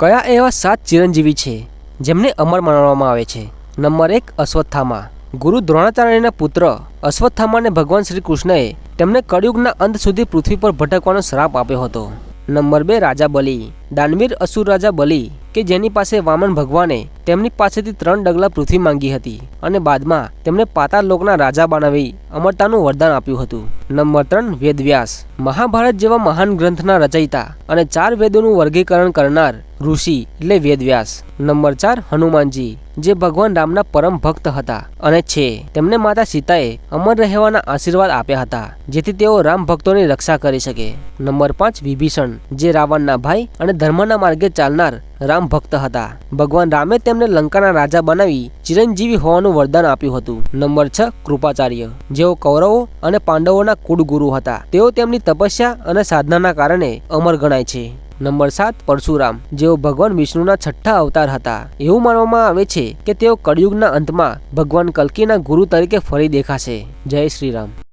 કયા એવા સાત ચિરંજીવી છે, જેમને અમર માનવામાં આવે છે? નંબર એક, અશ્વત્થામા. ગુરુ દ્રોણાચાર્યના પુત્ર અશ્વત્થામાને ભગવાન શ્રી કૃષ્ણએ તેમને કળિયુગના અંત સુધી પૃથ્વી પર ભટકવાનો શ્રાપ આપ્યો હતો. નંબર બે, રાજા બલિ. દાનવીર અસુર રાજા બલિ, કે જેની પાસે વામન ભગવાને તેમની પાસેથી ત્રણ ડગલા પૃથ્વી માંગી હતી અને બાદમાં તેમને પાતાળ લોકના રાજા બનાવી અમરતાનું વરદાન આપ્યું હતું. નંબર ત્રણ, વેદવ્યાસ. મહાભારત જેવા મહાન ગ્રંથના રચયિતા અને ચાર વેદોનું વર્ગીકરણ કરનાર ઋષિ એટલે વેદવ્યાસ. નંબર ચાર, હનુમાનજી, જે ભગવાન રામના પરમ ભક્ત હતા અને છે. તેમને માતા સીતાએ અમર રહેવાના આશીર્વાદ આપ્યા હતા, જેથી તેઓ રામ ભક્તોની રક્ષા કરી શકે. નંબર પાંચ, વિભીષણ, જે રાવણના ભાઈ અને ધર્મના માર્ગે ચાલનાર રામ ભક્ત હતા. ભગવાન રામે તેમને લંકાના રાજા બનાવી ચિરંજીવી હોવાનું વરદાન આપ્યું હતું. નંબર છ, કૃપાચાર્ય, જેઓ કૌરવો અને પાંડવોના કુળગુરુ હતા. તેઓ તેમની તપસ્યા અને સાધનાના કારણે અમર ગણાય છે. નંબર સાત, પરશુરામ, જેઓ ભગવાન વિષ્ણુના છઠ્ઠા અવતાર હતા. એવું માનવામાં આવે છે કે તેઓ કળિયુગના અંતમાં ભગવાન કલ્કીના ગુરુ તરીકે ફરી દેખાશે. જય શ્રી રામ